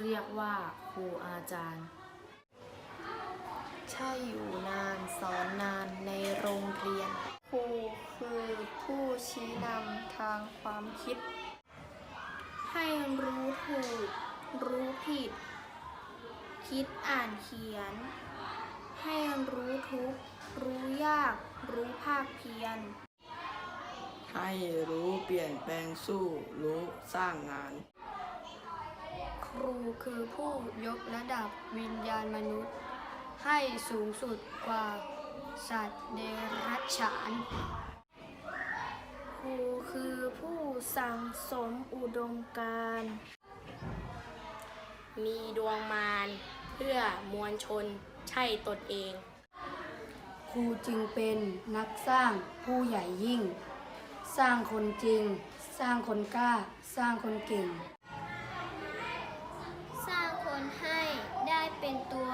เรียกว่าครูอาจารย์ ใช่อยู่นานสอนนานในโรงเรียน ครูคือผู้ชี้นำทางความคิด ให้รู้ถูก รู้ผิด คิดอ่านเขียน ให้รู้ทุก รู้ยาก รู้ภาคเพียรให้รู้เปลี่ยนแปลงสู้รู้สร้างงาน ครูคือผู้ยกระดับวิญญาณมนุษย์ ให้สูงสุดกว่าสัตว์เดรัจฉาน ครูคือผู้สั่งสมอุดมการณ์มีดวงมารเพื่อมวลชนใช่ตนเอง ครูจึงเป็นนักสร้างผู้ใหญ่ยิ่ง สร้างคนจริง สร้างคนกล้า สร้างคนเก่ง สร้างคนให้ได้เป็นตัว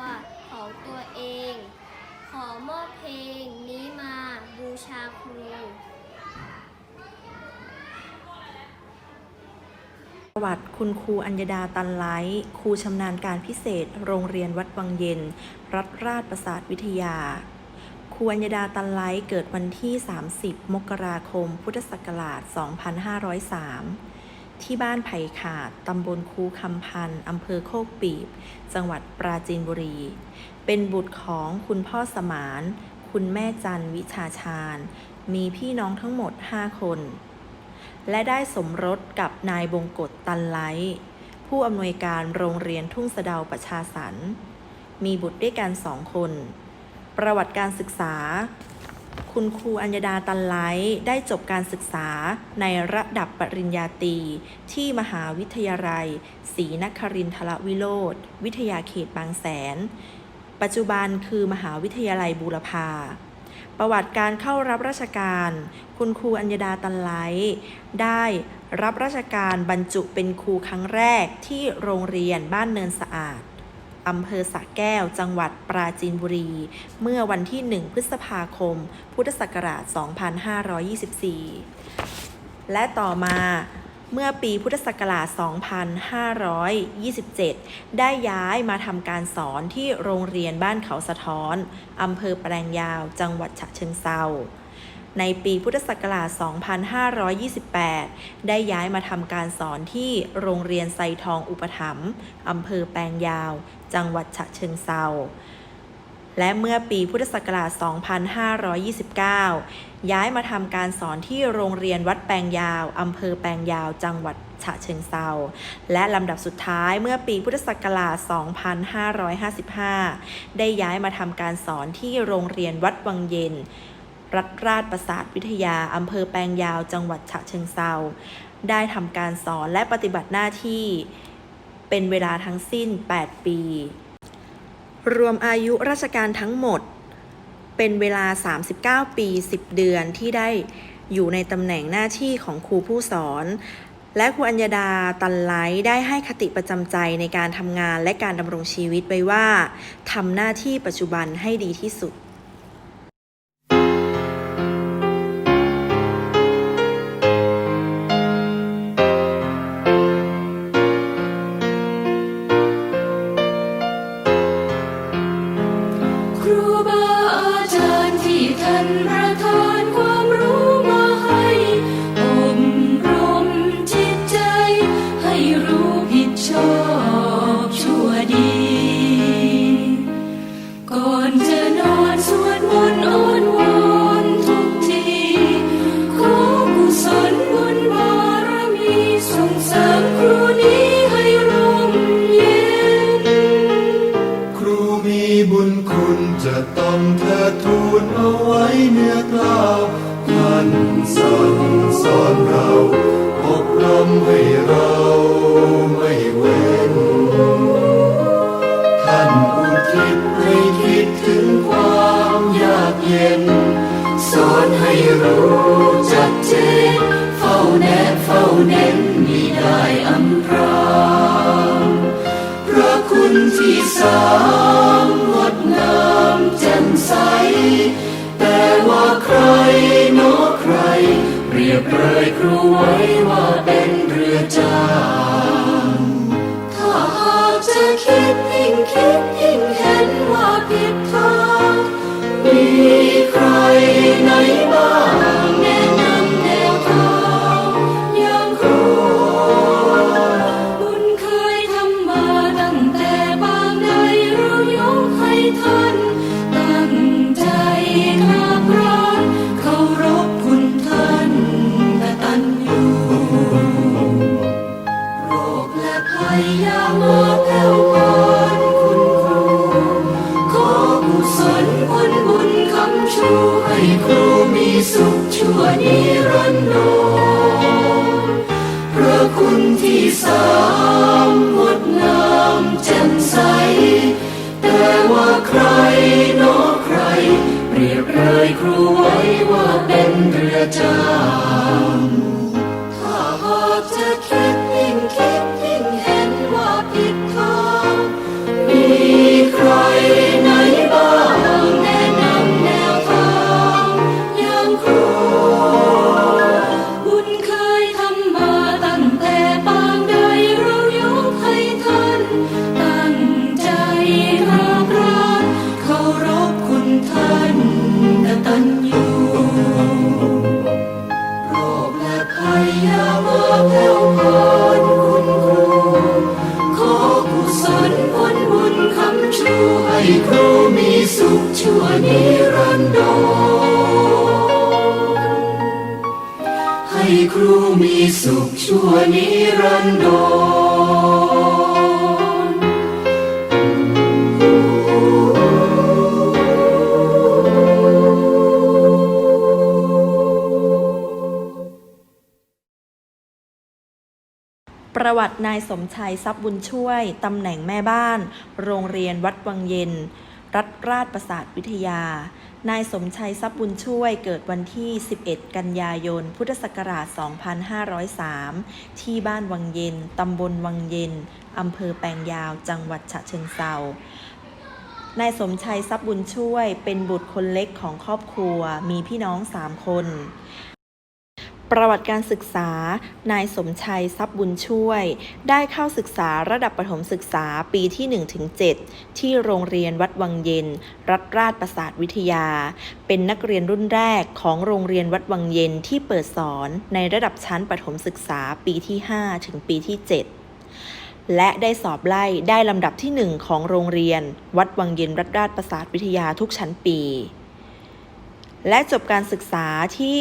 ของตัว เอง ขอมอบเพลงนี้มาบูชาครูประวัติคุณครูอัญญดาตันไลท์ครูชำนาญการพิเศษ โรงเรียนวัดวังเย็น รัฐราชประสาทวิทยา ครูอัญญดาตันไลท์เกิดวันที่ 30 มกราคม พุทธศักราช 2503 ที่บ้านไผ่ขาด ตำบลคูคำพันธ์อำเภอโคกปีบ จังหวัดปราจีนบุรี เป็นบุตรของคุณพ่อสมาน คุณแม่จันวิชาชาญ มีพี่น้องทั้งหมด 5 คน และได้สมรสกับนายบงกฎตันไลผู้อำนวยการโรงเรียนทุ่งสะเดาประชาสรรมีบุตรด้วยกันสองคน ประวัติการศึกษา คุณครูอัญญดาตันไลท์ได้จบการศึกษาในระดับปริญญาตรีที่มหาวิทยาลัยศรีนครินทรวิโรธวิทยาเขตบางแสน ปัจจุบันคือมหาวิทยาลัยบูรพาประวัติการเข้ารับราชการ คุณครูอัญญดาตันไลท์ได้รับราชการบรรจุเป็นครูครั้งแรกที่โรงเรียนบ้านเนินสะอาด อำเภอสะแก้ว จังหวัดปราจีนบุรี เมื่อวันที่ 1 พฤษภาคม พุทธศักราช 2524 และต่อมาเมื่อปีพุทธศักราช 2527 ได้ย้ายมาทำการสอนที่โรงเรียนบ้านเขาสะท้อนอำเภอแปลงยาว จังหวัดฉะเชิงเซา ในปีพุทธศักราช 2528 ได้ย้ายมาทำการสอนที่โรงเรียนไซทองอุปถัมภ์อำเภอแปลงยาว จังหวัดฉะเชิงเซาและเมื่อปีพุทธศักราช 2529 ย้ายมาทำการสอนที่โรงเรียนวัดแปลงยาวอำเภอแปลงยาว จังหวัดฉะเชิงเซาและลำดับสุดท้ายเมื่อปีพุทธศักราช 2555 ได้ย้ายมาทำการสอนที่โรงเรียนวัดวังเย็น รัฐราชประสาทวิทยาอำเภอแปลงยาวจังหวัดฉะเชิงเซาได้ทำการสอนและปฏิบัติหน้าที่เป็นเวลาทั้งสิ้น 8 ปี รวมอายุราชการทั้งหมด เป็นเวลา 39 ปี 10 เดือนที่ได้อยู่ในตำแหน่งหน้าที่ของครูผู้สอน และครูอัญญาดาตันไลท์ได้ให้คติประจำใจในการทำงานและการดำรงชีวิตไว้ว่าทำหน้าที่ปัจจุบันให้ดีที่สุด ญคุณจะต้องเธอทูลเอาไว้เนื้อกล่าวท่านสั่งสอนเราอบรมให้เราไม่เว้น ท่านอุทิศให้คิดถึงความยากเย็น สอนให้รู้จัดเจนเฝ้าแนบเฝ้าเน้นมิได้อำพรางพระคุณที่สาม เปรยครูไว้ว่าเป็นเรือจ้า ครูมีสุขชั่วนิรันดรพระคุณที่สามงดงามแจ่มใส แต่ว่าใครนอใคร เปรียบเลยครูไว้ว่าเป็นเรือจ้า ประวัตินายสมชัยทรัพย์บุญช่วย ตำแหน่งแม่บ้าน โรงเรียนวัดวังเย็น รัฐราชประสาทวิทยา นายสมชัยทรัพย์บุญช่วยเกิดวันที่ 11 กันยายน พุทธศักราช 2503 ที่บ้านวังเย็น ตำบลวังเย็น อำเภอแปลงยาว จังหวัดฉะเชิงเทรานายสมชัยทรัพย์บุญช่วย เป็นบุตรคนเล็กของครอบครัว มีพี่น้อง3คน ประวัติการศึกษา นายสมชัยทรัพย์บุญช่วย ได้เข้าศึกษาระดับประถมศึกษาปีที่ 1-7 ที่โรงเรียนวัดวังเย็น รัฐราชประสาทวิทยา เป็นนักเรียนรุ่นแรกของโรงเรียนวัดวังเย็นที่เปิดสอนในระดับชั้นประถมศึกษาปีที่ 5 ถึงปีที่ 7และได้สอบไล่ได้ลำดับที่1ของโรงเรียน วัดวังเย็นรัฐราชประสาทวิทยาทุกชั้นปี และจบการศึกษาที่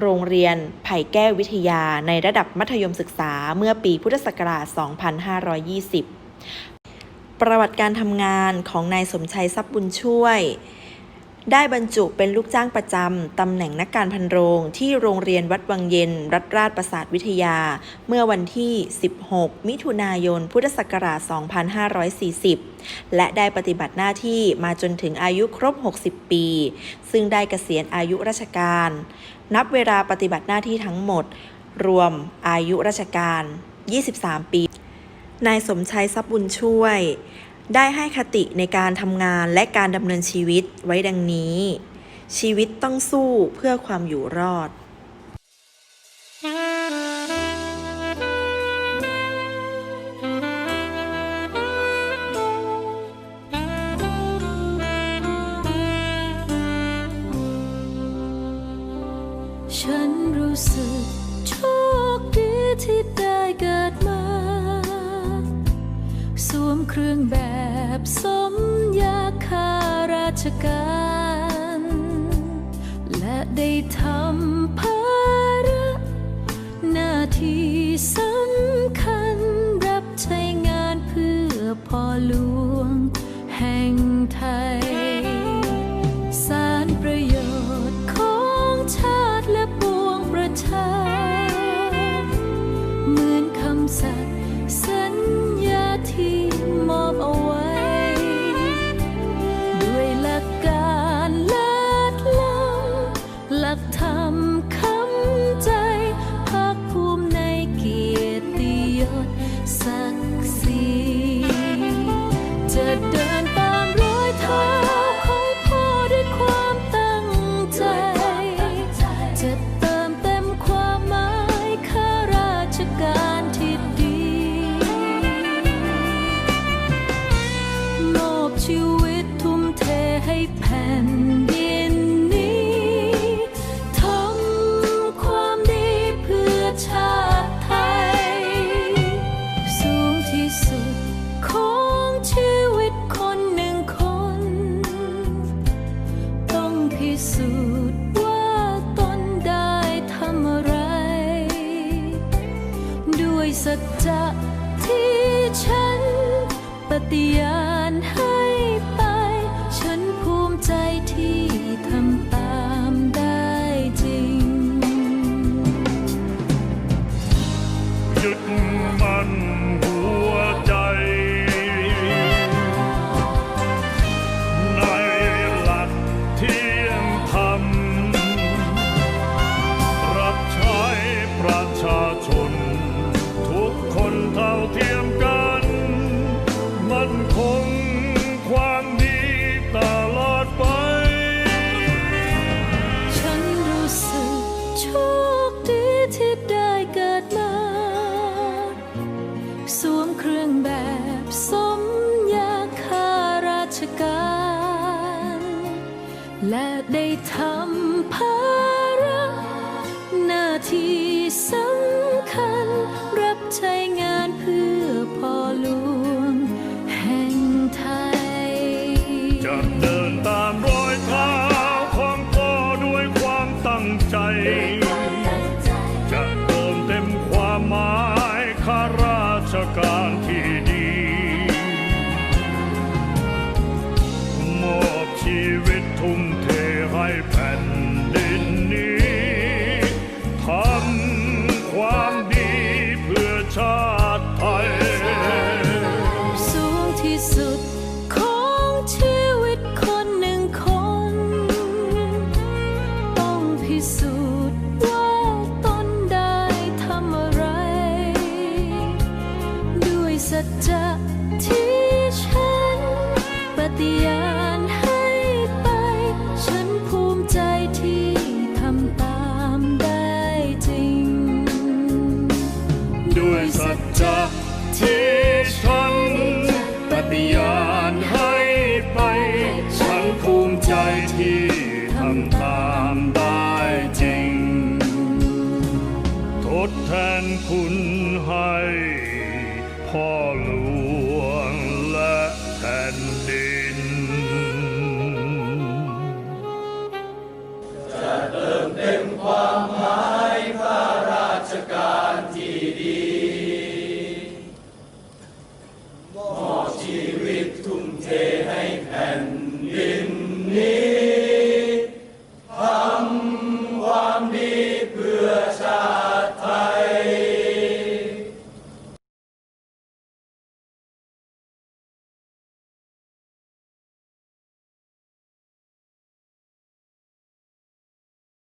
โรงเรียนไผ่แก้ววิทยาในระดับมัธยมศึกษาเมื่อปีพุทธศักราช 2520 ประวัติการทำงานของนายสมชัยทรัพย์บุญช่วย ได้บรรจุเป็นลูกจ้างประจำตำแหน่งนักการพันโรงที่โรงเรียนวัดวังเย็น รัฐราชประสาทวิทยา เมื่อวันที่ 16 มิถุนายน พุทธศักราช 2540และได้ปฏิบัติหน้าที่มาจนถึงอายุครบ 60 ปี ซึ่งได้เกษียณอายุราชการ นับเวลาปฏิบัติหน้าที่ทั้งหมด รวมอายุราชการ 23 ปี นายสมชัยทรัพย์บุญช่วย ได้ให้คติในการทำงานและการดำเนินชีวิตไว้ดังนี้ ชีวิตต้องสู้เพื่อความอยู่รอดฉั รู้สึกโชคดีที่ได้เกิดมา สวมเครื่องแบบสมยาคาราชการ สูจน์ว่าตนได้ทำอะไร ด้วยสัจจะที่ฉันปฏิญา สวมเครื่องแบบสมยาข้าราชการ และได้ทำภาระหน้าที่สำคัญ รับใช้งานเพื่อ ที่ทำตามได้จริง ทดแทนคุณ